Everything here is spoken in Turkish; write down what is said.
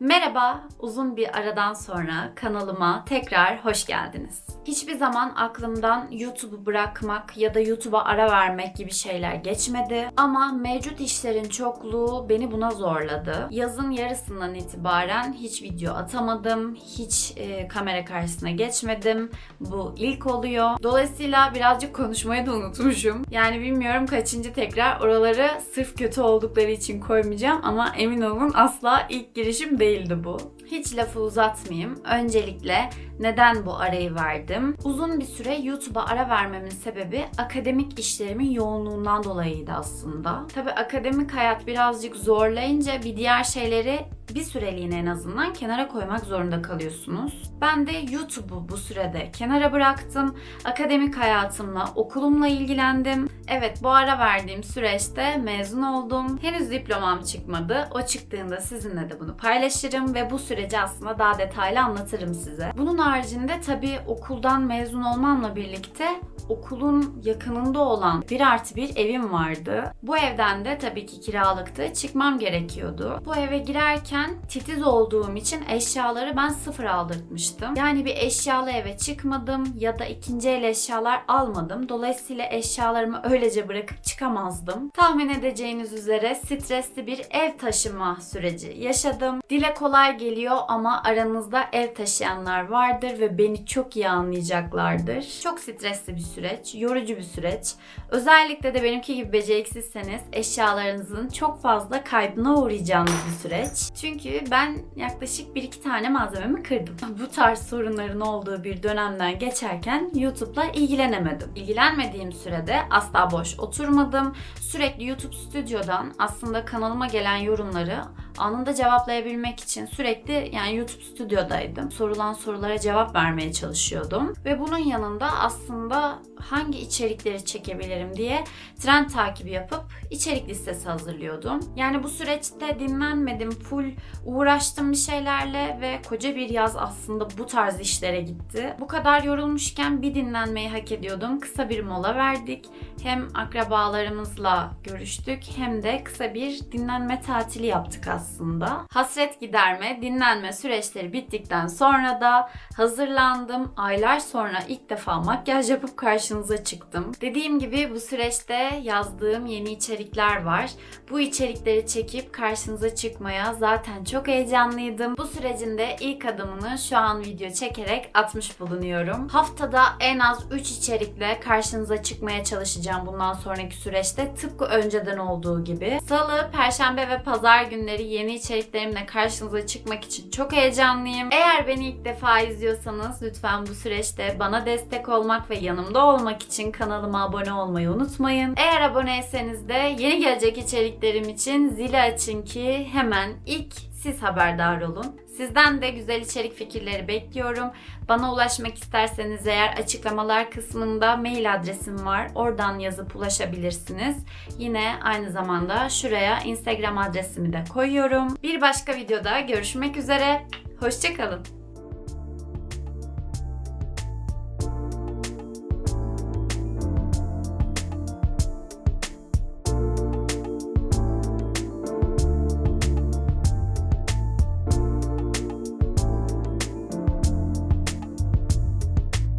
Merhaba, uzun bir aradan sonra kanalıma tekrar hoş geldiniz. Hiçbir zaman aklımdan YouTube'u bırakmak ya da YouTube'a ara vermek gibi şeyler geçmedi. Ama mevcut işlerin çokluğu beni buna zorladı. Yazın yarısından itibaren hiç video atamadım, hiç e, kamera karşısına geçmedim. Bu ilk oluyor. Dolayısıyla birazcık konuşmayı da unutmuşum. Yani bilmiyorum kaçıncı tekrar oraları sırf kötü oldukları için koymayacağım ama emin olun asla ilk girişim değildi bu. Hiç lafı uzatmayayım. Öncelikle neden bu arayı verdim? Uzun bir süre YouTube'a ara vermemin sebebi akademik işlerimin yoğunluğundan dolayıydı aslında. Tabi akademik hayat birazcık zorlayınca bir diğer şeyleri bir süreliğine en azından kenara koymak zorunda kalıyorsunuz. Ben de YouTube'u bu sürede kenara bıraktım. Akademik hayatımla, okulumla ilgilendim. Evet bu ara verdiğim süreçte mezun oldum. Henüz diplomam çıkmadı. O çıktığında sizinle de bunu paylaşırım ve bu süreci aslında daha detaylı anlatırım size. Bunun haricinde tabii okuldan mezun olmamla birlikte okulun yakınında olan bir artı bir evim vardı. Bu evden de tabii ki kiralıktı. Çıkmam gerekiyordu. Bu eve girerken titiz olduğum için eşyaları ben sıfır aldırtmıştım. Yani bir eşyalı eve çıkmadım ya da ikinci el eşyalar almadım. Dolayısıyla eşyalarımı öylece bırakıp çıkamazdım. Tahmin edeceğiniz üzere stresli bir ev taşıma süreci yaşadım. Dile kolay geliyor ama aranızda ev taşıyanlar vardır ve beni çok iyi anlayacaklardır. Çok stresli bir süreç, yorucu bir süreç. Özellikle de benimki gibi beceriksizseniz eşyalarınızın çok fazla kaybına uğrayacağınız bir süreç. Çünkü ben yaklaşık 1-2 tane malzememi kırdım. Bu tarz sorunların olduğu bir dönemden geçerken YouTube'la ilgilenemedim. İlgilenmediğim sürede asla boş oturmadım. Sürekli YouTube Stüdyo'dan aslında kanalıma gelen yorumları anında cevaplayabilmek için sürekli yani YouTube Stüdyo'daydım. Sorulan sorulara cevap vermeye çalışıyordum. Ve bunun yanında aslında hangi içerikleri çekebilirim diye trend takibi yapıp içerik listesi hazırlıyordum. Yani bu süreçte dinlenmedim, full uğraştım bir şeylerle ve koca bir yaz aslında bu tarz işlere gitti. Bu kadar yorulmuşken bir dinlenmeyi hak ediyordum. Kısa bir mola verdik. Hem akrabalarımızla görüştük hem de kısa bir dinlenme tatili yaptık aslında. Hasret giderme, dinlenme süreçleri bittikten sonra da hazırlandım. Aylar sonra ilk defa makyaj yapıp karşınıza çıktım. Dediğim gibi bu süreçte yazdığım yeni içerikler var. Bu içerikleri çekip karşınıza çıkmaya zaten çok heyecanlıydım. Bu sürecin de ilk adımını şu an video çekerek atmış bulunuyorum. Haftada en az 3 içerikle karşınıza çıkmaya çalışacağım bundan sonraki süreçte. Tıpkı önceden olduğu gibi. Salı, Perşembe ve Pazar günleri yeni içeriklerimle karşınıza çıkmak için çok heyecanlıyım. Eğer beni ilk defa izliyorsanız lütfen bu süreçte bana destek olmak ve yanımda olmak için kanalıma abone olmayı unutmayın. Eğer aboneyseniz de yeni gelecek içeriklerim için zili açın ki hemen ilk siz haberdar olun. Sizden de güzel içerik fikirleri bekliyorum. Bana ulaşmak isterseniz eğer açıklamalar kısmında mail adresim var. Oradan yazıp ulaşabilirsiniz. Yine aynı zamanda şuraya Instagram adresimi de koyuyorum. Bir başka videoda görüşmek üzere. Hoşçakalın.